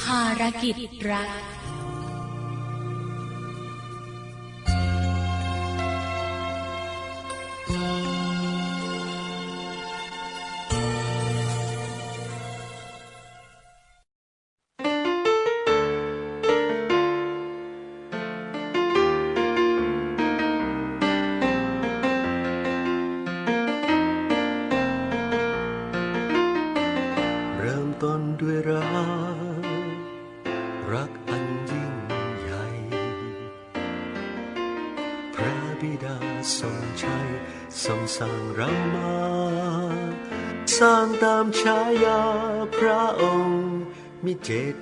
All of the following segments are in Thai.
ภารกิจรัก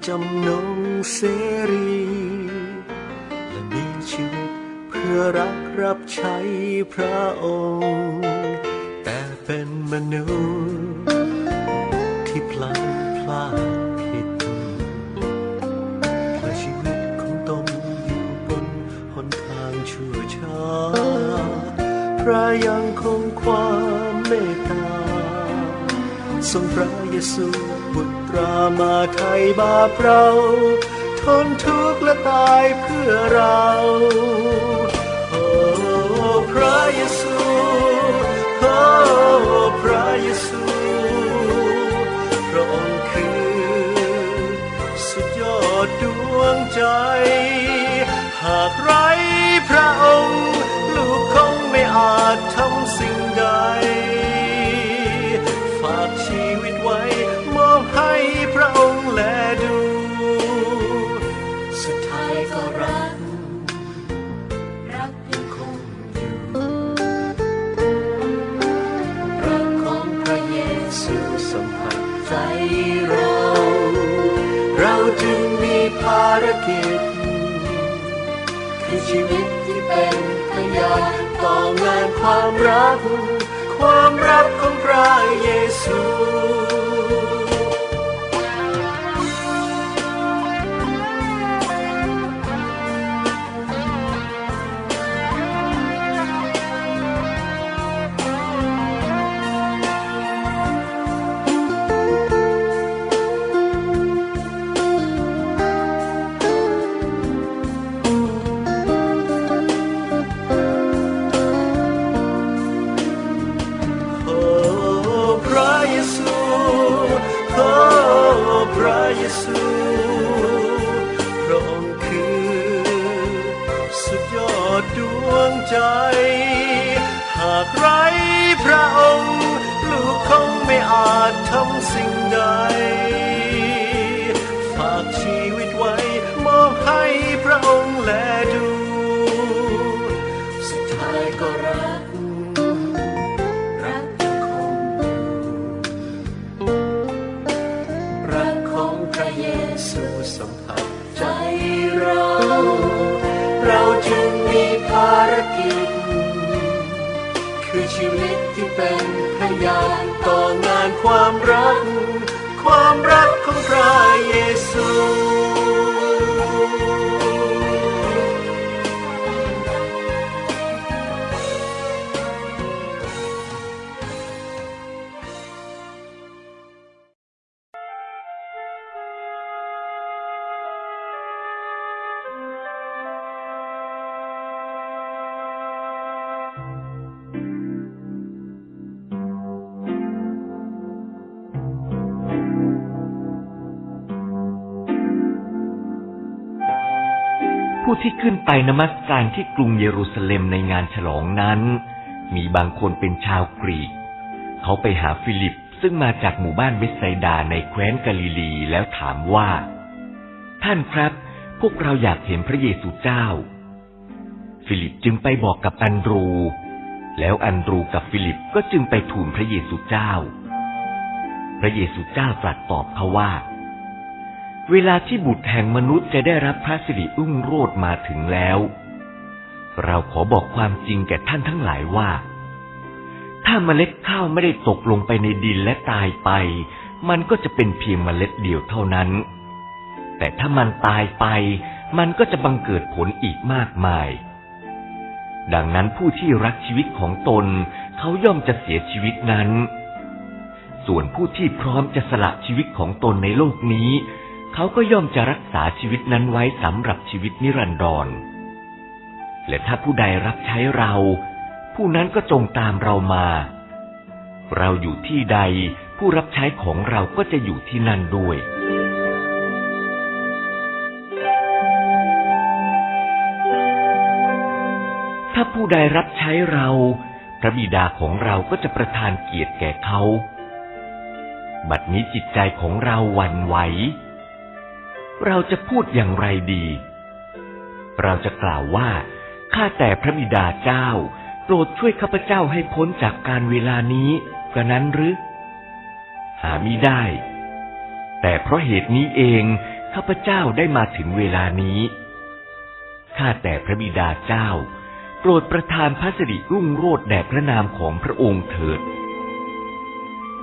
จำนงเสรี และมีชีวิตเพื่อรักรับใช้พระองค์ แต่เป็นมนุษย์ ที่พลังพลาดผิดเพราะชีวิตของตนอยู่บนหนทางชั่วช้าพระยังคงความเมตตาทรงพระเยซูบุตร รามาไทยบาปเราทนทุกข์และตายเพื่อเรา โอ้พระเยซู โอ้พระเยซูพระองค์คือสุดยอดดวงใจ หากไรพระองค์ ลูกคงไม่อาจ รัก ความรักของพระเยซู ร ความรัก ที่ขึ้นไปนมัสการที่กรุงเยรูซาเล็มในงานฉลองนั้น มีบางคนเป็นชาวกรีก เขาไปหาฟิลิปซึ่งมาจากหมู่บ้านเบธไซดาในแคว้นกาลิลีแล้วถามว่า ท่านครับ พวกเราอยากเห็นพระเยซูเจ้า ฟิลิปจึงไปบอกกับอันดรู แล้วอันดรูกับฟิลิปก็จึงไปทูลพระเยซูเจ้า พระเยซูเจ้าตรัสตอบเขาว่า เวลาที่บุตรแห่งมนุษย์จะได้รับพระสิริอุ้งโรดมาถึงแล้ว เราขอบอกความจริงแก่ท่านทั้งหลายว่า ถ้าเมล็ดข้าวไม่ได้ตกลงไปในดินและตายไป มันก็จะเป็นเพียงเมล็ดเดียวเท่านั้น แต่ถ้ามันตายไป มันก็จะบังเกิดผลอีกมากมาย ดังนั้นผู้ที่รักชีวิตของตน เขาย่อมจะเสียชีวิตนั้น ส่วนผู้ที่พร้อมจะสละชีวิตของตนในโลกนี้ เขาก็ย่อมจะรักษาชีวิตนั้นไว้สำหรับชีวิตนิรันดร และถ้าผู้ใดรับใช้เรา ผู้นั้นก็จงตามเรามา เราอยู่ที่ใด ผู้รับใช้ของเราก็จะอยู่ที่นั่นด้วยถ้าผู้ใดรับใช้เรา พระบิดาของเราก็จะประทานเกียรติแก่เขา บัดนี้จิตใจของเราหวั่นไหว เราจะพูดอย่างไรดี เราจะกล่าวว่า ข้าแต่พระบิดาเจ้า โปรดช่วยข้าพเจ้าให้พ้นจากการเวลานี้กระนั้นหรือ หามิได้ แต่เพราะเหตุนี้เองข้าพเจ้าได้มาถึงเวลานี้ ข้าแต่พระบิดาเจ้า โปรดประทานพระสิริรุ่งโรจน์แด่พระนามของพระองค์เถิด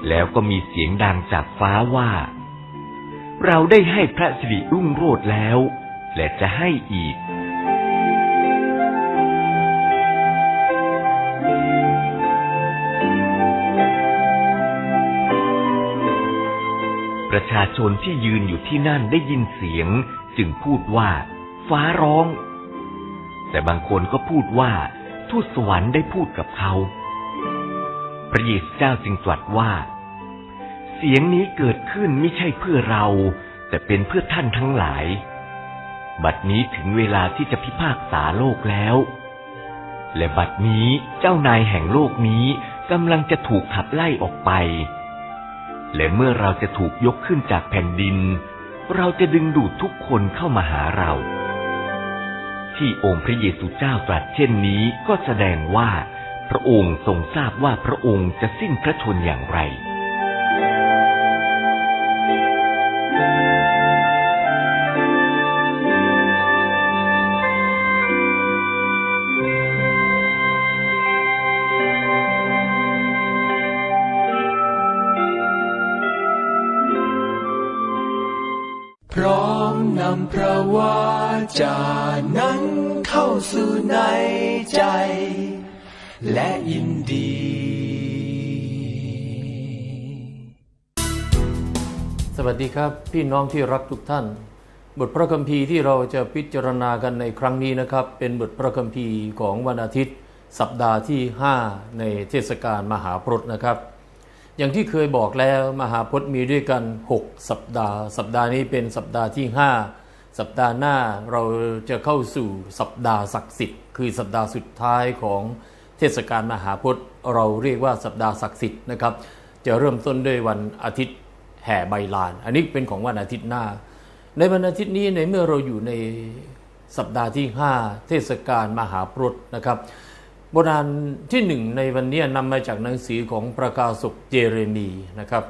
แล้วก็มีเสียงดังจากฟ้าว่า เราได้ให้พระสิริรุ่งโรจน์แล้ว และจะให้อีก ประชาชนที่ยืนอยู่ที่นั่นได้ยินเสียง จึงพูดว่า ฟ้าร้อง แต่บางคนก็พูดว่า ทูตสวรรค์ได้พูดกับเขา พระเยซูเจ้าจึงตรัสว่า เสียงนี้เกิดขึ้นไม่ใช่เพื่อเรา แต่เป็นเพื่อท่านทั้งหลาย บัดนี้ถึงเวลาที่จะพิพากษาโลกแล้ว และบัดนี้เจ้านายแห่งโลกนี้กำลังจะถูกขับไล่ออกไป และเมื่อเราจะถูกยกขึ้นจากแผ่นดิน เราจะดึงดูดทุกคนเข้ามาหาเรา ที่องค์พระเยซูเจ้าตรัสเช่นนี้ก็แสดงว่า พระองค์ทรงทราบว่าพระองค์จะสิ้นพระชนอย่างไร ใจ และยินดีสวัสดีครับ พี่น้องที่รักทุกท่าน บทพระคัมภีร์ที่เราจะพิจารณากันในครั้งนี้นะครับ เป็นบทพระคัมภีร์ของวันอาทิตย์ สัปดาห์ที่ 5 ในเทศกาลมหาพรตนะครับ อย่างที่เคยบอกแล้วมหาพรตมีด้วยกัน 6 สัปดาห์ สัปดาห์นี้เป็นสัปดาห์ที่ 5 สัปดาห์หน้าเราจะเข้าสู่สัปดาห์ศักดิ์สิทธิ์ คือสัปดาห์สุดท้ายของเทศกาลมหาพรตเราเรียกว่าสัปดาห์ศักดิ์สิทธิ์นะครับ จะเริ่มต้นด้วยวันอาทิตย์แห่ใบลาน อันนี้เป็นของวันอาทิตย์หน้า ในวันอาทิตย์นี้ในเมื่อเราอยู่ในสัปดาห์ที่ 5 เทศกาลมหาพรตนะครับโบราณที่หนึ่งในวันนี้นำมาจากหนังสือของประกาศกเยเรมีนะครับ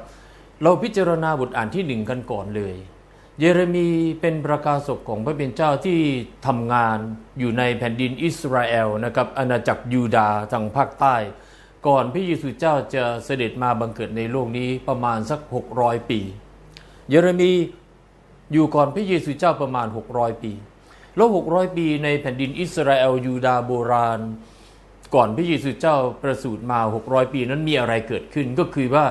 เราพิจารณาบทอ่านที่หนึ่งกันก่อนเลย เยเรมีเป็นประกาศกของพระเป็นเจ้าที่ทำงานอยู่ในแผ่นดินอิสราเอลนะครับอาณาจักรยูดาห์ทางภาคใต้ ก่อนพระเยซูเจ้าจะเสด็จมาบังเกิดในโลกนี้ประมาณสัก 600 ปี เยเรมีอยู่ก่อนพระเยซูเจ้าประมาณ 600 ปี แล้ว 600 ปีในแผ่นดินอิสราเอลยูดาห์โบราณ ก่อนพระเยซูเจ้าประสูติมา 600 ปีนั้นมีอะไรเกิดขึ้นก็คือว่า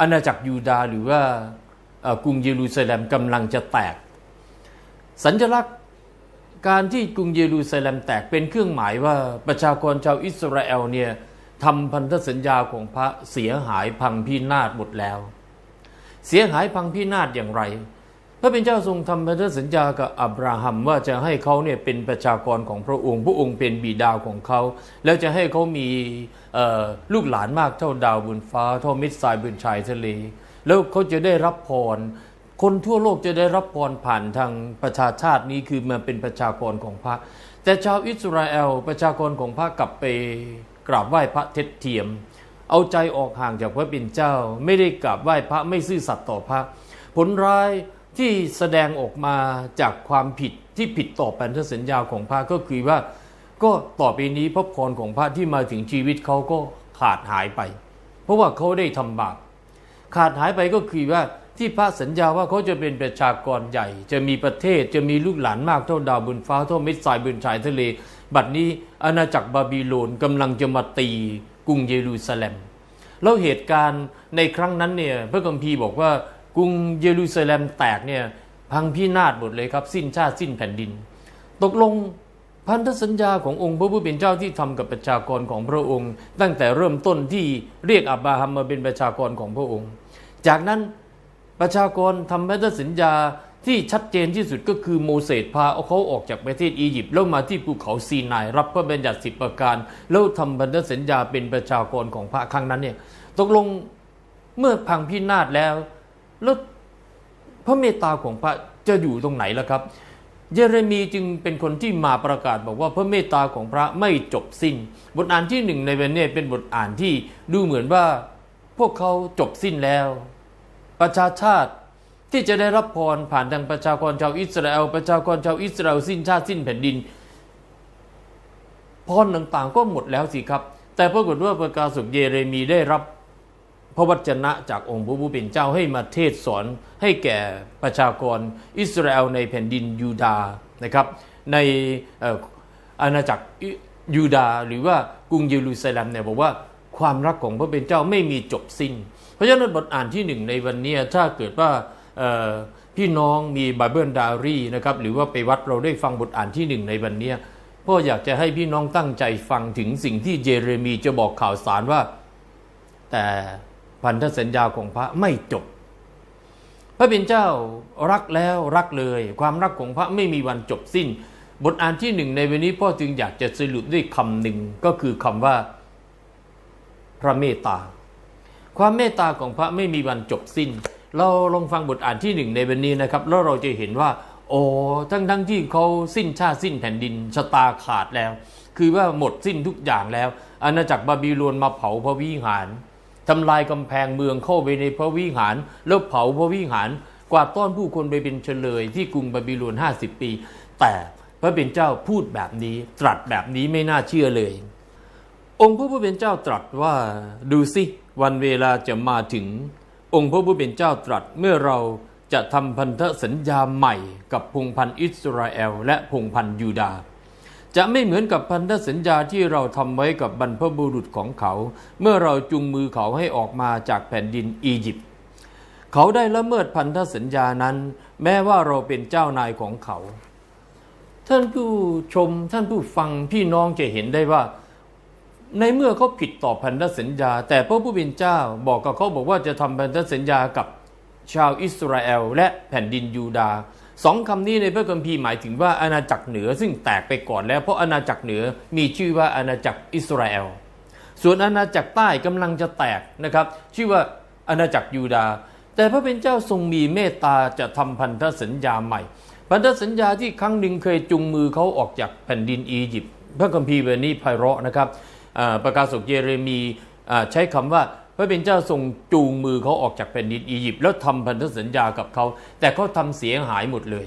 อาณาจักรยูดาห์หรือว่า กรุงเยรูซาเล็มกำลังจะแตก สัญลักษณ์การที่กรุงเยรูซาเล็มแตกเป็นเครื่องหมายว่าประชากรชาวอิสราเอลเนี่ยทำพันธสัญญาของพระเสียหายพังพินาศหมดแล้ว เสียหายพังพินาศอย่างไร พระเป็นเจ้าทรงทำพันธสัญญากับอับราฮัมว่าจะให้เขาเนี่ยเป็นประชากรของพระองค์ พระองค์เป็นบิดาของเขา แล้วจะให้เขามีลูกหลานมากเท่าดาวบนฟ้าเท่าเม็ดทรายบนชายทะเล แล้วเขาจะได้รับพร คนทั่วโลกจะได้รับพรผ่านทางประชาชาตินี้คือมาเป็นประชากรของพระ แต่ชาวอิสราเอลประชากรของพระกลับไปกราบไหว้พระเท็จเทียม เอาใจออกห่างจากพระเป็นเจ้า ไม่ได้กราบไหว้พระไม่ซื่อสัตย์ต่อพระ ผลร้ายที่แสดงออกมาจากความผิดที่ผิดต่อพันธสัญญาของพระก็คือว่า ก็ต่อไปนี้พระพรของพระที่มาถึงชีวิตเขาก็ขาดหายไป เพราะว่าเขาได้ทำบาป ขาดหายไปก็คือว่าที่พระสัญญาว่าเขาจะเป็นประชากรใหญ่ จะมีประเทศจะมีลูกหลานมากเท่าดาวบนฟ้าเท่าเม็ดทรายบนชายทะเล บัดนี้อาณาจักรบาบิโลนกำลังจะมาตีกรุงเยรูซาเล็ม แล้วเหตุการณ์ในครั้งนั้นเนี่ยพระคัมภีบอกว่ากรุงเยรูซาเล็มแตกเนี่ยพังพินาศหมดเลยครับ สิ้นชาติสิ้นแผ่นดิน ตกลง พันธสัญญาขององค์พระผู้เป็นเจ้าที่ทำกับประชากรของพระองค์ ตั้งแต่เริ่มต้นที่เรียกอับราฮัมมาเป็นประชากรของพระองค์ จากนั้นประชากรทำพันธสัญญาที่ชัดเจนที่สุดก็คือโมเสสพาเอาเขาออกจากประเทศอียิปต์แล้วมาที่ภูเขาซีนายรับพระบัญญัติสิบประการ แล้วทำพันธสัญญาเป็นประชากรของพระครั้งนั้นเนี่ยตกลงเมื่อพังพินาศแล้วแล้วพระเมตตาของพระจะอยู่ตรงไหนล่ะครับ เยเรมีจึงเป็นคนที่มาประกาศบอกว่าพระเมตตาของพระไม่จบสิ้น บทอ่านที่หนึ่งในวันนี้เป็นบทอ่านที่ดูเหมือนว่าพวกเขาจบสิ้นแล้ว ประชาชาติที่จะได้รับพรผ่านทางประชากรชาวอิสราเอลประชากรชาวอิสราเอลสิ้นชาติสิ้นแผ่นดินพรต่างๆก็หมดแล้วสิครับ แต่ปรากฏว่าประกาศกเยเรมีได้รับ พระวจนะจากองค์พระผู้เป็นเจ้าให้มาเทศสอนให้แก่ประชากรอิสราเอลในแผ่นดินยูดาห์นะครับในอาณาจักรยูดาห์หรือว่ากรุงเยรูซาเล็มเนี่ยบอกว่าความรักของพระเป็นเจ้าไม่มีจบสิ้น เพราะฉะนั้นบทอ่านที่หนึ่งในวันนี้ถ้าเกิดว่าพี่น้องมีไบเบิลดารี่นะครับหรือว่าไปวัดเราได้ฟังบทอ่านที่หนึ่งในวันนี้พ่ออยากจะให้พี่น้องตั้งใจฟังถึงสิ่งที่เยเรมีจะบอกข่าวสารว่า แต่ พันธสัญญาของพระไม่จบ พระเป็นเจ้ารักแล้วรักเลย ความรักของพระไม่มีวันจบสิ้น บทอ่านที่หนึ่งในวันนี้พ่อจึงอยากจะสรุปด้วยคำหนึ่งก็คือคำว่า พระเมตตา ความเมตตาของพระไม่มีวันจบสิ้น เราลองฟังบทอ่านที่หนึ่งในวันนี้นะครับ แล้วเราจะเห็นว่า โอ้ทั้งทั้งที่เขาสิ้นชาติสิ้นแผ่นดินชะตาขาดแล้ว คือว่าหมดสิ้นทุกอย่างแล้ว อาณาจักรบาบิโลนมาเผาพระวิหาร ทำลายกำแพงเมืองเข้าไปในพระวิหาร แล้วเผาพระวิหาร กวาดต้อนผู้คนไปเป็นเฉลยที่กรุงบาบิโลน 50 ปี แต่พระเป็นเจ้าพูดแบบนี้ ตรัสแบบนี้ไม่น่าเชื่อเลย องค์พระผู้เป็นเจ้าตรัสว่าดูสิวันเวลาจะมาถึง องค์พระผู้เป็นเจ้าตรัสเมื่อเราจะทำพันธสัญญาใหม่กับพงพันธ์อิสราเอลและพงพันธ์ยูดาห์ จะไม่เหมือนกับพันธสัญญาที่เราทำไว้กับบรรพบุรุษของเขา เมื่อเราจุงมือเขาให้ออกมาจากแผ่นดินอียิปต์เขาได้ละเมิดพันธสัญญานั้น แม้ว่าเราเป็นเจ้านายของเขา ท่านผู้ชมท่านผู้ฟังพี่น้องจะเห็นได้ว่า ในเมื่อเขาผิดต่อพันธสัญญา แต่พระผู้เป็นเจ้าบอกกับเขาบอกว่าจะทำพันธสัญญากับชาวอิสราเอลและแผ่นดินยูดาห์ สองคำนี้ในพระคัมภีร์หมายถึงว่าอาณาจักรเหนือซึ่งแตกไปก่อนแล้ว เพราะอาณาจักรเหนือมีชื่อว่าอาณาจักรอิสราเอล ส่วนอาณาจักรใต้กำลังจะแตกนะครับ ชื่อว่าอาณาจักรยูดาห์แต่พระเป็นเจ้าทรงมีเมตตาจะทำพันธสัญญาใหม่ พันธสัญญาที่ครั้งหนึ่งเคยจุงมือเขาออกจากแผ่นดินอียิปต์พระคัมภีร์แบบนี้ไพเราะนะครับประกาศกเยเรมีใช้คำว่า พระเป็นเจ้าทรงจูงมือเขาออกจากแผ่นดินอียิปต์แล้วทำพันธสัญญากับเขา แต่เขาทำเสียหายหมดเลย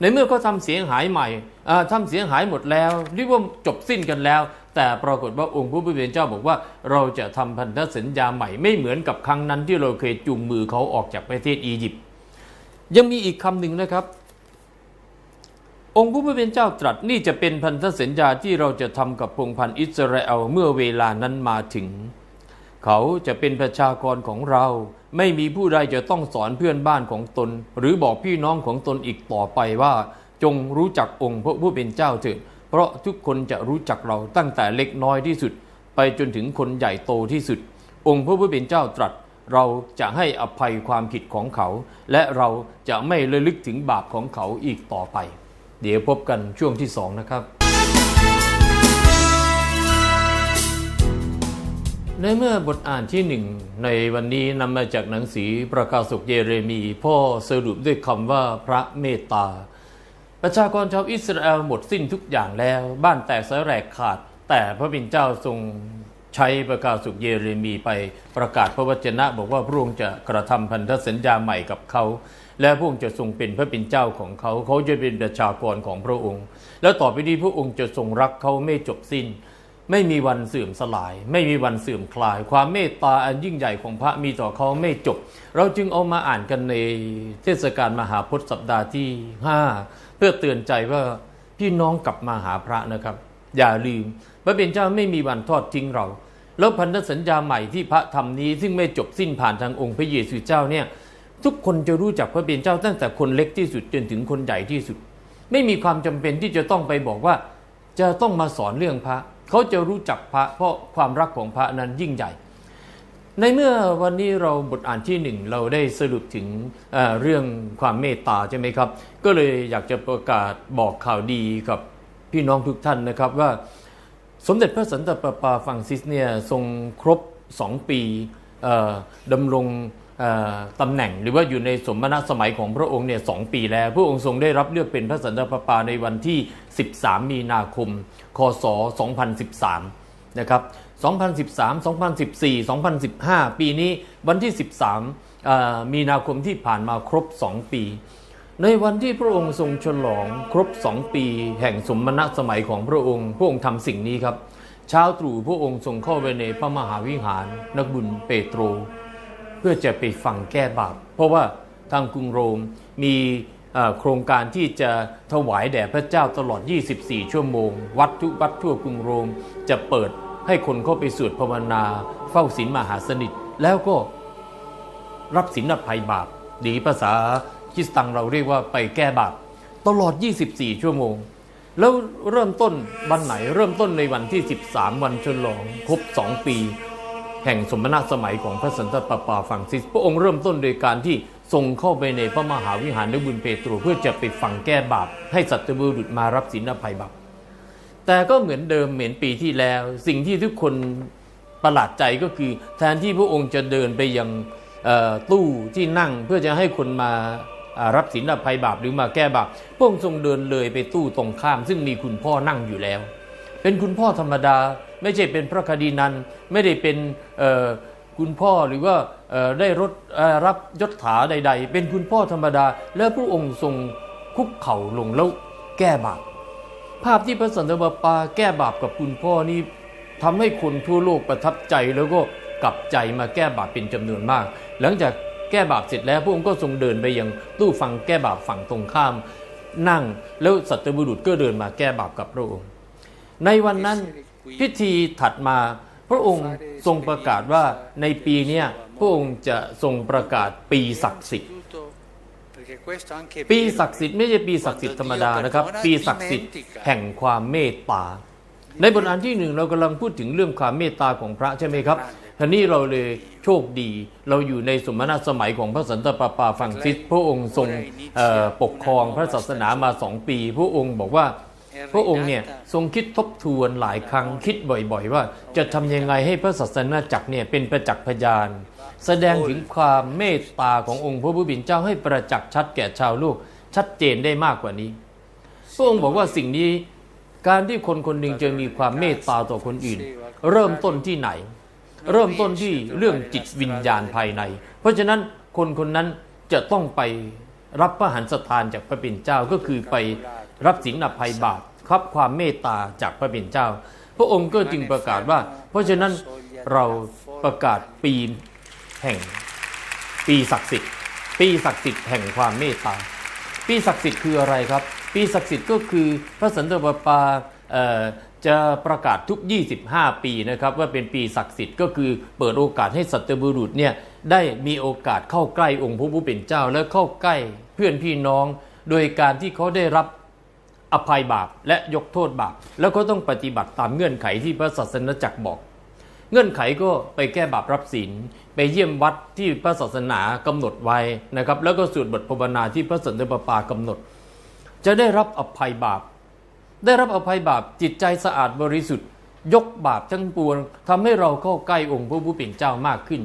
ในเมื่อเขาทำเสียหายใหม่อ่าทำเสียหายหมดแล้วเรียกว่าจบสิ้นกันแล้ว แต่ปรากฏว่าองค์พระผู้เป็นเจ้าบอกว่า เราจะทำพันธสัญญาใหม่ไม่เหมือนกับครั้งนั้นที่เราเคยจูงมือเขาออกจากประเทศอียิปต์ยังมีอีกคำหนึ่งนะครับ องค์พระผู้เป็นเจ้าตรัสนี่จะเป็นพันธสัญญาที่เราจะทำกับพงพันธ์อิสราเอลเมื่อเวลานั้นมาถึง เขาจะเป็นประชากรของเรา ไม่มีผู้ใดจะต้องสอนเพื่อนบ้านของตน หรือบอกพี่น้องของตนอีกต่อไปว่า จงรู้จักองค์พระผู้เป็นเจ้าเถิดเพราะทุกคนจะรู้จักเราตั้งแต่เล็กน้อยที่สุด ไปจนถึงคนใหญ่โตที่สุด องค์พระผู้เป็นเจ้าตรัส เราจะให้อภัยความผิดของเขา และเราจะไม่ระลึกถึงบาปของเขาอีกต่อไป เดี๋ยวพบกันช่วงที่สองนะครับ ในเมื่อบทอ่านที่หนึ่งในวันนี้นำมาจากหนังสือประกาศกเยเรมี พ่อสรุปด้วยคำว่าพระเมตตา ประชากรชาวอิสราเอลหมดสิ้นทุกอย่างแล้ว บ้านแตกสลายขาด แต่พระบิดเจ้าทรงใช้ประกาศสุกเยเรมีไปประกาศพระวจนะ บอกว่าพระองค์จะกระทำพันธสัญญาใหม่กับเขา และพระองค์จะทรงเป็นพระบิดเจ้าของเขา เขาจะเป็นประชากรของพระองค์ แล้วต่อไปนี้พระองค์จะทรงรักเขาไม่จบสิ้น ไม่มีวันเสื่อมสลาย ไม่มีวันเสื่อมคลาย ความเมตตาอันยิ่งใหญ่ของพระมีต่อเขาไม่จบ เราจึงเอามาอ่านกันในเทศกาลมหาพุทธสัปดาห์ที่ 5 เพื่อเตือนใจว่าพี่น้องกลับมาหาพระนะครับ อย่าลืมพระเป็นเจ้าไม่มีวันทอดทิ้งเรา แล้วพันธสัญญาใหม่ที่พระธรรมนี้ซึ่งไม่จบสิ้นผ่านทางองค์พระเยซูเจ้าเนี่ยทุกคนจะรู้จักพระเป็นเจ้าตั้งแต่คนเล็กที่สุดจนถึงคนใหญ่ที่สุด ไม่มีความจำเป็นที่จะต้องไปบอกว่า จะต้องมาสอนเรื่องพระ เขาจะรู้จักพระเพราะความรักของพระนั้นยิ่งใหญ่ ในเมื่อวันนี้เราบทอ่านที่หนึ่งเราได้สรุปถึงเเรื่องความเมตตาใช่ไหมครับ ก็เลยอยากจะประกาศบอกข่าวดีกับพี่น้องทุกท่านนะครับว่าสมเด็จพระสันตะปาปาฟังซิสเนี่ยทรงครบสองปีดำรง ตำแหน่งหรือว่าอยู่ในสมณสมัยของพระองค์เนี่ยสองปีแล้ว พระองค์ทรงได้รับเลือกเป็นพระสันตะปาปาในวันที่ 13 มีนาคม คศ 2013 นะครับ 2013 2014 2015 ปีนี้วันที่ 13 มีนาคมที่ผ่านมาครบ 2 ปี ในวันที่พระองค์ทรงฉลองครบสองปี แห่งสมณสมัยของพระองค์ พระองค์ทำสิ่งนี้ครับ เช้าตรู่พระองค์ทรงเข้าไปในพระมหาวิหารนักบุญเปโตร เพื่อจะไปฟังแก้บาป เพราะว่าทางกรุงโรมมีโครงการที่จะถวายแด่พระเจ้าตลอด 24 ชั่วโมง วัดทุกวัดทั่วกรุงโรมจะเปิดให้คนเข้าไปสวดภาวนา เฝ้าศีลมหาสนิท แล้วก็รับสินอภัยบาปหรือภาษาคริสตังเราเรียกว่าไปแก้บาปตลอด 24 ชั่วโมง แล้วเริ่มต้นวันไหนเริ่มต้นในวันที่ 13 วันฉลองครบ 2 ปี แห่งสมณสมัยของพระสันตะปาปาฟังซิส พระองค์เริ่มต้นโดยการที่ทรงเข้าไปในพระมหาวิหารนบุญเปโตรเพื่อจะไปฟังแก้บาป ให้สัตว์บุรุษมารับสินอภัยบาปแต่ก็เหมือนเดิมเหมือนปีที่แล้ว สิ่งที่ทุกคนประหลาดใจก็คือ แทนที่พระองค์จะเดินไปยังตู้ที่นั่งเพื่อจะให้คนมารับสินอภัยบาปหรือมาแก้บาปพระองค์ทรงเดินเลยไปตู้ตรงข้าม ซึ่งมีคุณพ่อนั่งอยู่แล้ว เป็นคุณพ่อธรรมดา ไม่ใช่เป็นพระคดีนันไม่ได้เป็นคุณพ่อหรือว่าได้รถรับยศถาใด ๆ เป็นคุณพ่อธรรมดา แล้วพระองค์ทรงคุกเข่าลงแล้วแก้บาปภาพที่พระสันตะปาปาแก้บาปกับคุณพ่อนี่ทำให้คนทั่วโลกประทับใจแล้วก็กลับใจมาแก้บาปเป็นจำนวนมาก หลังจากแก้บาปเสร็จแล้วพระองค์ก็ทรงเดินไปยังตู้ฟังแก้บาปฝั่งตรงข้ามนั่งแล้วสัตบุรุษก็เดินมาแก้บาปกับพระองค์ ในวันนั้นพิธีถัดมาพระองค์ทรงประกาศว่าในปีนี้พระองค์จะทรงประกาศปีศักดิ์สิทธิ์ปีศักดิ์สิทธิ์ไม่ใช่ปีศักดิ์สิทธิ์ธรรมดานะครับ ปีศักดิ์สิทธิ์แห่งความเมตตา ในบทอ่านที่หนึ่งเรากำลังพูดถึงเรื่องความเมตตาของพระใช่ไหมครับทีนี้เราเลยโชคดี เราอยู่ในสมณสมัยของพระสันตะปาปาฟังซิสพระองค์ทรงปกครองพระศาสนามาสองปี พระองค์บอกว่า พระองค์เนี่ยทรงคิดทบทวนหลายครั้งคิดบ่อยๆ ว่าจะทำยังไงให้พระศาสนาจักรเนี่ยเป็นประจักษ์พยาน แสดงถึงความเมตตาขององค์พระผู้เป็นเจ้าให้ประจักษ์ชัดแก่ชาวโลกชัดเจนได้มากกว่านี้พระองค์บอกว่าสิ่งนี้การที่คนคนหนึ่งจะมีความเมตตาต่อคนอื่น เริ่มต้นที่ไหน เริ่มต้นที่เรื่องจิตวิญญาณภายใน เพราะฉะนั้นคนคนนั้นจะต้องไปรับพระหันสถานจากพระเป็นเจ้าก็คือไป รับสินอภัยบาปครับความเมตตาจากพระเป็นเจ้า พระองค์ก็จึงประกาศว่า เพราะฉะนั้นเราประกาศปีแห่งปีศักดิ์สิทธิ์ปีศักดิ์สิทธิ์แห่งความเมตตา ปีศักดิ์สิทธิ์คืออะไรครับ ปีศักดิ์สิทธิ์ก็คือพระสันตะปาปาจะประกาศทุก 25 ปีนะครับว่าเป็นปีศักดิ์สิทธิ์ก็คือเปิดโอกาสให้สัตบุรุษเนี่ยได้มีโอกาสเข้าใกล้องค์พระผู้เป็นเจ้า และเข้าใกล้เพื่อนพี่น้อง โดยการที่เขาได้รับ อภัยบาปและยกโทษบาป แล้วก็ต้องปฏิบัติตามเงื่อนไขที่พระศาสนาจักรบอก เงื่อนไขก็ไปแก้บาปรับศีลไปเยี่ยมวัดที่พระศาสนากำหนดไว้นะครับ แล้วก็สวดบทภาวนาที่พระสันตปาปากำหนด จะได้รับอภัยบาป ได้รับอภัยบาปจิตใจสะอาดบริสุทธิ์ ยกบาปทั้งปวงทำให้เราเข้าใกล้องค์พระผู้เป็นเจ้ามากขึ้น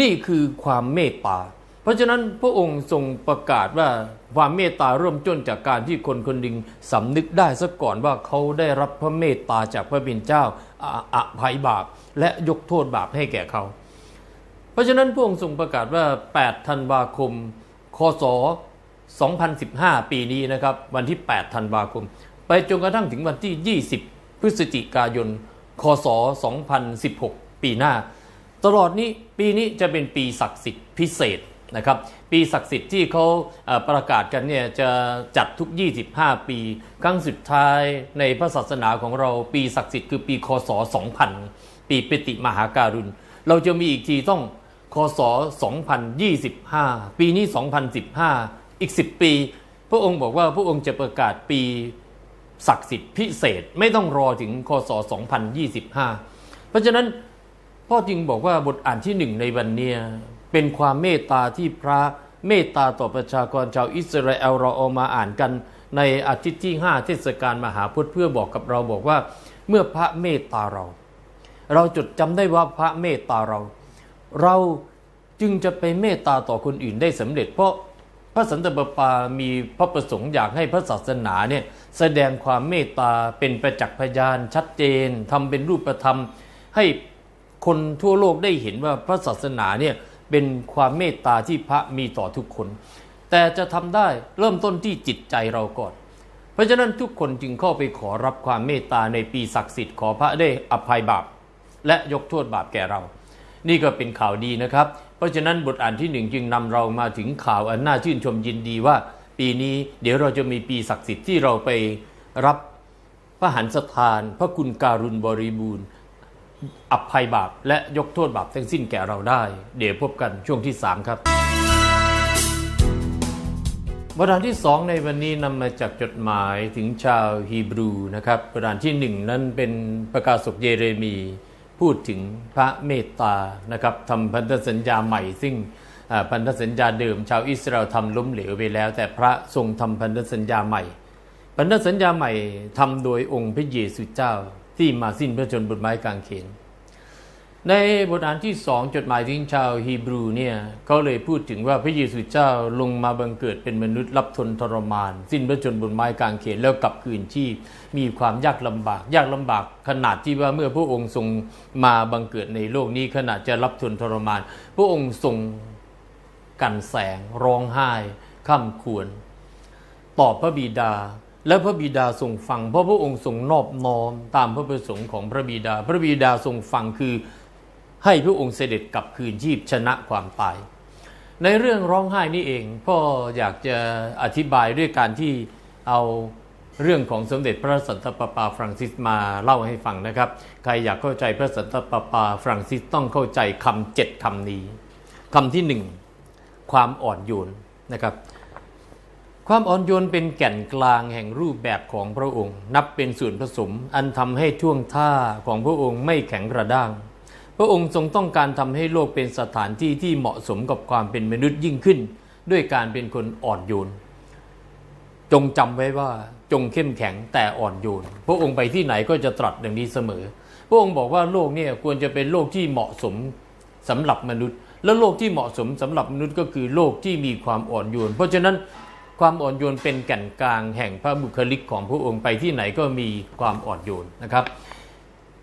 นี่คือความเมตตาเพราะฉะนั้นพระองค์ทรงประกาศว่า ความเมตตาเริ่มต้นจากการที่คนคนหนึ่งสำนึกได้ซะก่อนว่าเขาได้รับพระเมตตาจากพระบิดเจ้าอาอภัยบาป และยกโทษบาปให้แก่เขา เพราะฉะนั้นพระองค์ทรงประกาศว่า 8 ธันวาคม คศ 2015 ปีนี้นะครับ วันที่ 8 ธันวาคม ไปจนกระทั่งถึงวันที่ 20 พฤศจิกายน คศ 2016 ปีหน้า ตลอดนี้ปีนี้จะเป็นปีศักดิ์สิทธิ์พิเศษ นะครับปีศักดิ์สิทธิ์ที่เขาประกาศกันเนี่ยจะจัดทุก 25 ปี ครั้งสุดท้ายในพระศาสนาของเราปีศักดิ์สิทธิ์คือปีคศ 2000 ปีปิติมหาการุณ เราจะมีอีกทีต้องคศ 2025 ปีนี้ 2015 อีก 10 ปี พระองค์บอกว่าพระองค์จะประกาศปีศักดิ์สิทธิ์พิเศษไม่ต้องรอถึงคศ 2025 เพราะฉะนั้นพ่อจึงบอกว่าบทอ่านที่หนึ่งในวันเนี้ย เป็นความเมตตาที่พระเมตตาต่อประชากรชาวอิสราเอลเราเอามาอ่านกัน ในอาทิตย์ที่ 5 เทศกาลมหาพุทธเพื่อบอกกับเราบอกว่า เมื่อพระเมตตาเรา เราจดจำได้ว่าพระเมตตาเรา เราจึงจะไปเมตตาต่อคนอื่นได้สำเร็จ เพราะพระสันตะปาปามีพระประสงค์อยากให้พระศาสนาเนี่ยแสดงความเมตตาเป็นประจักษ์พยานชัดเจนทำเป็นรูปธรรม ให้คนทั่วโลกได้เห็นว่าพระศาสนาเนี่ย เป็นความเมตตาที่พระมีต่อทุกคน แต่จะทำได้เริ่มต้นที่จิตใจเราก่อน เพราะฉะนั้นทุกคนจึงเข้าไปขอรับความเมตตาในปีศักดิ์สิทธิ์ขอพระได้อภัยบาป และยกโทษบาปแก่เรา นี่ก็เป็นข่าวดีนะครับ เพราะฉะนั้นบทอ่านที่หนึ่งจึงนำเรามาถึงข่าวอันน่าชื่นชมยินดีว่า ปีนี้เดี๋ยวเราจะมีปีศักดิ์สิทธิ์ที่เราไปรับพระหันสถาน พระคุณการุณบริบูรณ์ อภัยบาปและยกโทษบาปทั้งสิ้นแก่เราได้ เดี๋ยวพบกันช่วงที่ 3 ครับบทอ่านที่สองในวันนี้นำมาจากจดหมายถึงชาวฮีบรูนะครับบทอ่านที่หนึ่งนั้นเป็นประกาศกเยเรมีพูดถึงพระเมตตานะครับทำพันธสัญญาใหม่ ซึ่งพันธสัญญาเดิม ชาวอิสราเอลทำล้มเหลวไปแล้ว แต่พระทรงทำพันธสัญญาใหม่ พันธสัญญาใหม่ทำโดยองค์พระเยซูเจ้า ที่มาสิ้นพระชนบนไม้กางเขน ในบทอ่านที่สองจดหมายถึงชาวฮีบรูเนี่ยเขาเลยพูดถึงว่าพระเยซูเจ้าลงมาบังเกิดเป็นมนุษย์รับทนทรมาน สิ้นพระชนบนไม้กางเขนแล้วกลับคืนชีพมีความยากลำบาก ยากลำบากขนาดที่ว่าเมื่อพระองค์ทรงมาบังเกิดในโลกนี้ขณะจะรับทนทรมาน พระองค์ทรงกันแสงร้องไห้ข้ามควร ตอบพระบิดา และพระบิดาทรงฟัง เพราะพระองค์ทรงนอบน้อมตามพระประสงค์ของพระบิดา พระบิดาทรงฟังคือให้พระองค์เสด็จกลับคืนชีพชนะความตาย ในเรื่องร้องไห้นี่เองพ่ออยากจะอธิบายด้วยการที่เอาเรื่องของสมเด็จพระสันตะปาปาฟรังซิสมาเล่าให้ฟังนะครับ ใครอยากเข้าใจพระสันตะปาปาฟรังซิสต้องเข้าใจคำเจ็ดคำนี้คำที่หนึ่งความอ่อนโยนนะครับ ความอ่อนโยนเป็นแก่นกลางแห่งรูปแบบของพระองค์ นับเป็นส่วนผสมอันทำให้ท่วงท่าของพระองค์ไม่แข็งกระด้าง พระองค์ทรงต้องการทำให้โลกเป็นสถานที่ที่เหมาะสมกับความเป็นมนุษย์ยิ่งขึ้น ด้วยการเป็นคนอ่อนโยน จงจำไว้ว่าจงเข้มแข็งแต่อ่อนโยน พระองค์ไปที่ไหนก็จะตรัสอย่างนี้เสมอ พระองค์บอกว่าโลกเนี่ยควรจะเป็นโลกที่เหมาะสมสำหรับมนุษย์ และโลกที่เหมาะสมสำหรับมนุษย์ก็คือโลกที่มีความอ่อนโยน เพราะฉะนั้น ความอ่อนโยนเป็นแก่นกลางแห่งพระบุคลิกของพระองค์ไปที่ไหนก็มีความอ่อนโยนนะครับ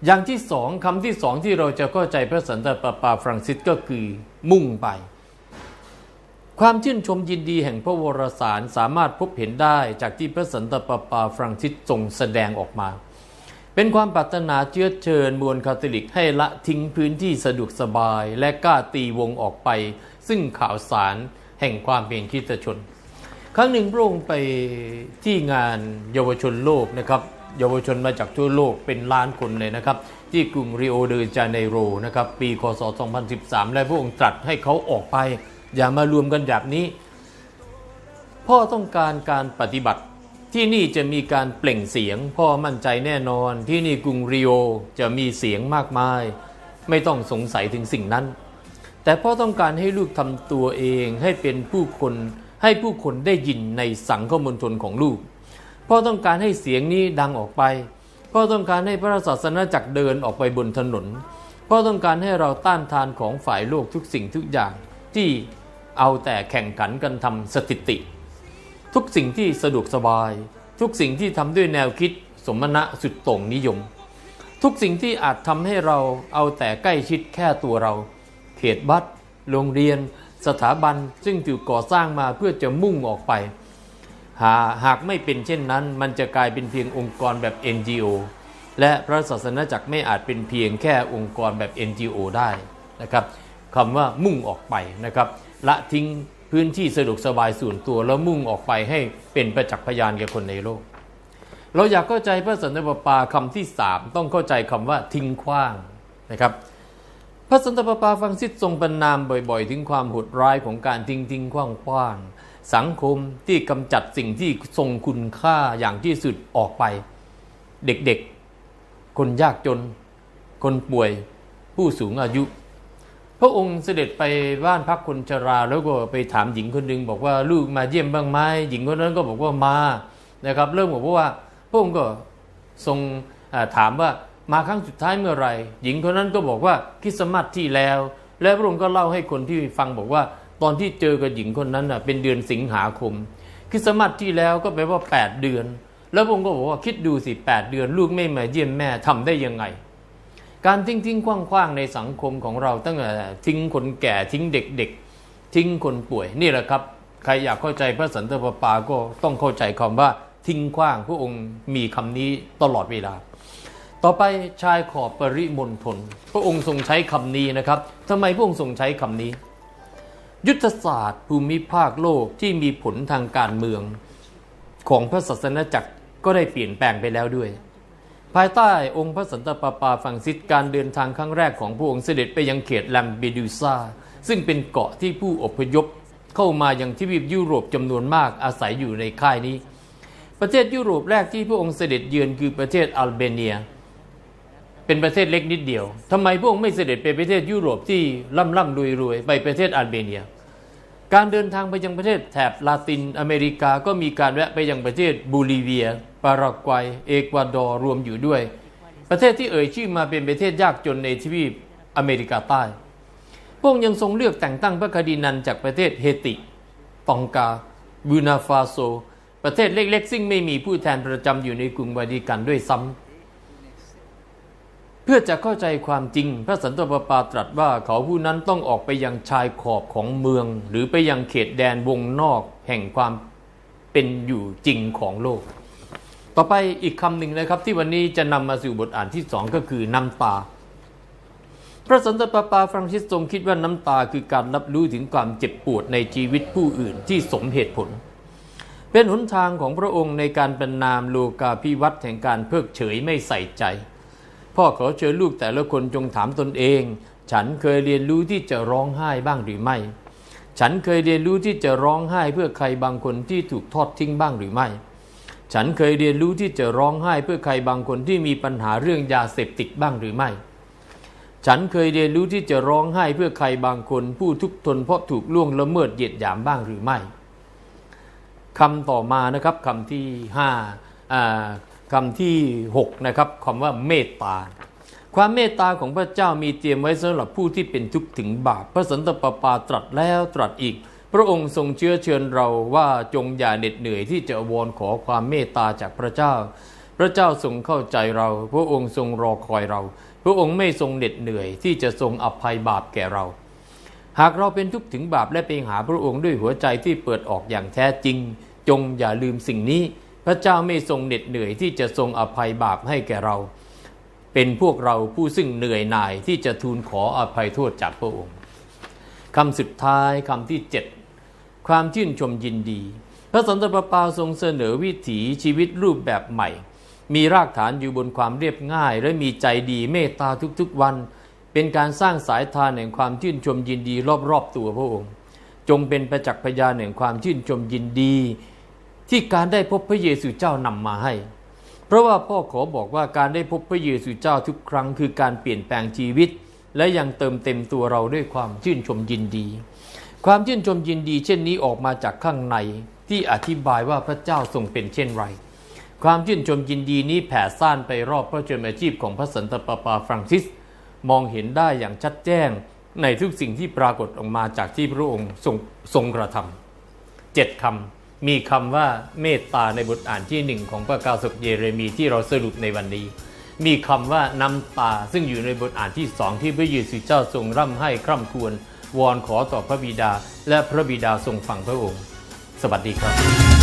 อย่างที่สองคำที่สองที่เราจะเข้าใจพระสันตะปาปาฟรังซิสก็คือมุ่งไป ความชื่นชมยินดีแห่งพระวรสารสามารถพบเห็นได้จากที่พระสันตะปาปาฟรังซิสทรงแสดงออกมา เป็นความปรารถนาเชื้อเชิญมวลคาทอลิกให้ละทิ้งพื้นที่สะดวกสบายและกล้าตีวงออกไป ซึ่งข่าวสารแห่งความเป็นคริสตชน ครั้งหนึ่งพระองค์ไปที่งานเยาวชนโลกนะครับ เยาวชนมาจากทั่วโลกเป็นล้านคนเลยนะครับ ที่กรุงริโอเดจาเนโรนะครับ ปีคศ 2013 และพระองค์ตรัสให้เขาออกไป อย่ามารวมกันแบบนี้ พ่อต้องการการปฏิบัติที่นี่จะมีการเปล่งเสียง พ่อมั่นใจแน่นอน ที่นี่กรุงริโอจะมีเสียงมากมาย ไม่ต้องสงสัยถึงสิ่งนั้น แต่พ่อต้องการให้ลูกทำตัวเองให้เป็นผู้คน ให้ผู้คนได้ยินในสังคมณฑลของลูกพ่อต้องการให้เสียงนี้ดังออกไปพ่อต้องการให้พระศาสนาจักรเดินออกไปบนถนนพ่อต้องการให้เราต้านทานของฝ่ายโลกทุกสิ่งทุกอย่าง ที่เอาแต่แข่งขันกันทำสถิติ ทุกสิ่งที่สะดวกสบาย ทุกสิ่งที่ทำด้วยแนวคิดสมณะสุดโต่งนิยม ทุกสิ่งที่อาจทำให้เราเอาแต่ใกล้ชิดแค่ตัวเรา เขตวัดโรงเรียน สถาบันซึ่งถูกก่อสร้างมาเพื่อจะมุ่งออกไป หาหากไม่เป็นเช่นนั้น มันจะกลายเป็นเพียงองค์กรแบบ NGO และพระศาสนาจักรไม่อาจเป็นเพียงแค่องค์กรแบบ NGO ได้นะครับคำว่ามุ่งออกไปนะครับละทิ้งพื้นที่สะดวกสบายส่วนตัวแล้วมุ่งออกไปให้เป็นประจักษ์พยานแก่คนในโลก เราอยากเข้าใจพระสันตะปาปาคำที่สามต้องเข้าใจคำว่าทิ้งขว้างนะครับ พระสันตะปาปาฟังซิสทรงบรรนามบ่อย ๆ ถึงความโหดร้ายของการทิ้งทิ้งคว้างคว้างๆสังคมที่กำจัดสิ่งที่ทรงคุณค่าอย่างที่สุดออกไป เด็กๆ คนยากจน คนป่วย ผู้สูงอายุ พระองค์เสด็จไปบ้านพักคนชราแล้วก็ไปถามหญิงคนหนึ่งบอกว่าลูกมาเยี่ยมบ้างไหมหญิงคนนั้นก็บอกว่ามานะครับ เริ่มบอกว่าพระองค์ก็ทรงถามว่า มาครั้งสุดท้ายเมื่อไหร่ หญิงคนนั้นก็บอกว่าคริสต์มาสที่แล้ว และพระองค์ก็เล่าให้คนที่ฟังบอกว่า ตอนที่เจอกับหญิงคนนั้นน่ะเป็นเดือนสิงหาคมคริสต์มาสที่แล้วก็แปลว่า 8 เดือน แล้วพระองค์ก็บอกว่าคิดดูสิ8เดือน ลูกไม่มาเยี่ยมแม่ทำได้ยังไง การทิ้งทิ้งคว้างคว้างในสังคมของเราตั้งแต่ทิ้งคนแก่ทิ้งเด็กๆ ทิ้งคนป่วยนี่แหละครับ ใครอยากเข้าใจพระสันตะปาปาก็ต้องเข้าใจคำว่าทิ้งขว้างพระองค์มีคำนี้ตลอดเวลา ต่อไปชายขอบปริมณฑลพระองค์ทรงใช้คำนี้นะครับทำไมพระองค์ทรงใช้คำนี้ ยุทธศาสตร์ภูมิภาคโลกที่มีผลทางการเมือง ของพระศาสนาจักรก็ได้เปลี่ยนแปลงไปแล้วด้วย ภายใต้องค์พระสันตะปาปาฟรังซิสการเดินทางครั้งแรกของพระองค์เสด็จไปยังเขตแลมเบดูซาซึ่งเป็นเกาะที่ผู้อพยพเข้ามายังทวีปยุโรปจำนวนมากอาศัยอยู่ในค่ายนี้ ประเทศยุโรปแรกที่พระองค์เสด็จเยือนคือประเทศอัลเบเนีย เป็นประเทศเล็กนิดเดียวทำไมพระองค์ไม่เสด็จไปประเทศยุโรปที่ร่ำร่ำรวยรวยไปประเทศอัลเบเนีย การเดินทางไปยังประเทศแถบลาตินอเมริกาก็มีการแวะไปยังประเทศโบลิเวีย ปารากวัย เอกวาดอร์รวมอยู่ด้วย ประเทศที่เอ่ยชื่อมาเป็นประเทศยากจนในทวีปอเมริกาใต้ พระองค์ยังทรงเลือกแต่งตั้งพระคดีนันจากประเทศเฮติ ตองกาบูนาฟาโซ ประเทศเล็กๆ ซึ่งไม่มีผู้แทนประจำอยู่ในกรุงวาติกันด้วยซ้ำ เพื่อจะเข้าใจความจริง พระสันตะปาปาตรัสว่าเขาผู้นั้นต้องออกไปยังชายขอบของเมือง หรือไปยังเขตแดนวงนอกแห่งความเป็นอยู่จริงของโลก ต่อไปอีกคำหนึ่งนะครับ ที่วันนี้จะนำมาสู่บทอ่านที่สองก็คือน้ำตา พระสันตะปาปาฟรังซิสทรงคิดว่าน้ำตาคือการรับรู้ถึงความเจ็บปวดในชีวิตผู้อื่นที่สมเหตุผลเป็นหนทางของพระองค์ในการบรรนนามโลกาภิวัตแห่งการเพิกเฉยไม่ใส่ใจ พ่อขอเชิญลูกแต่ละคนจงถามตนเอง ฉันเคยเรียนรู้ที่จะร้องไห้บ้างหรือไม่ ฉันเคยเรียนรู้ที่จะร้องไห้เพื่อใครบางคนที่ถูกทอดทิ้งบ้างหรือไม่ ฉันเคยเรียนรู้ที่จะร้องไห้เพื่อใครบางคนที่มีปัญหาเรื่องยาเสพติดบ้างหรือไม่ ฉันเคยเรียนรู้ที่จะร้องไห้เพื่อใครบางคนผู้ทุกข์ทนเพราะถูกล่วงละเมิดเหยียดหยามบ้างหรือไม่คำต่อมานะครับคำที่ห้าอ่า คำที่หกนะครับคำว่าเมตตา ความเมตตาของพระเจ้ามีเตรียมไว้สำหรับผู้ที่เป็นทุกข์ถึงบาปพระสันตะปาปาตรัสแล้วตรัสอีก พระองค์ทรงเชื้อเชิญเราว่าจงอย่าเหน็ดเหนื่อยที่จะวอนขอความเมตตาจากพระเจ้า พระเจ้าทรงเข้าใจเรา พระองค์ทรงรอคอยเรา พระองค์ไม่ทรงเหน็ดเหนื่อยที่จะทรงอภัยบาปแก่เรา หากเราเป็นทุกข์ถึงบาปและไปหาพระองค์ด้วยหัวใจที่เปิดออกอย่างแท้จริง จงอย่าลืมสิ่งนี้ พระเจ้าไม่ทรงเหน็ดเหนื่อยที่จะทรงอภัยบาปให้แก่เรา เป็นพวกเราผู้ซึ่งเหนื่อยหน่ายที่จะทูลขออภัยโทษจากพระองค์คำสุดท้ายคำที่เจ็ดความชื่นชมยินดี พระสันตะปาปาทรงเสนอวิถีชีวิตรูปแบบใหม่ มีรากฐานอยู่บนความเรียบง่าย และมีใจดีเมตตาทุกๆวัน เป็นการสร้างสายทานแห่งความชื่นชมยินดีรอบๆตัวพระองค์ จงเป็นประจักษ์พยานแห่งความชื่นชมยินดี ที่การได้พบพระเยซูเจ้านำมาให้ เพราะว่าพ่อขอบอกว่าการได้พบพระเยซูเจ้าทุกครั้งคือการเปลี่ยนแปลงชีวิต และยังเติมเต็มตัวเราด้วยความชื่นชมยินดี ความชื่นชมยินดี เช่นนี้ออกมาจากข้างในที่อธิบายว่าพระเจ้าทรงเป็นเช่นไร ความชื่นชมยินดีนี้แผ่ซ่านไปรอบพระชนมาชีพของพระสันตะปาปาฟรังซิส มองเห็นได้อย่างชัดแจ้งในทุกสิ่งที่ปรากฏออกมาจากที่พระองค์ทรงทรงกระทำเจ็ดคำ มีคำว่าเมตตาในบทอ่านที่หนึ่งของพระกาสกเยเรมีที่เราสรุปในวันนี้ มีคำว่าน้ำตาซึ่งอยู่ในบทอ่านที่สองที่พระเยซูเจ้าทรงร่ำให้คร่ำควรวอนขอต่อพระบิดา และพระบิดาทรงฟังพระองค์ สวัสดีครับ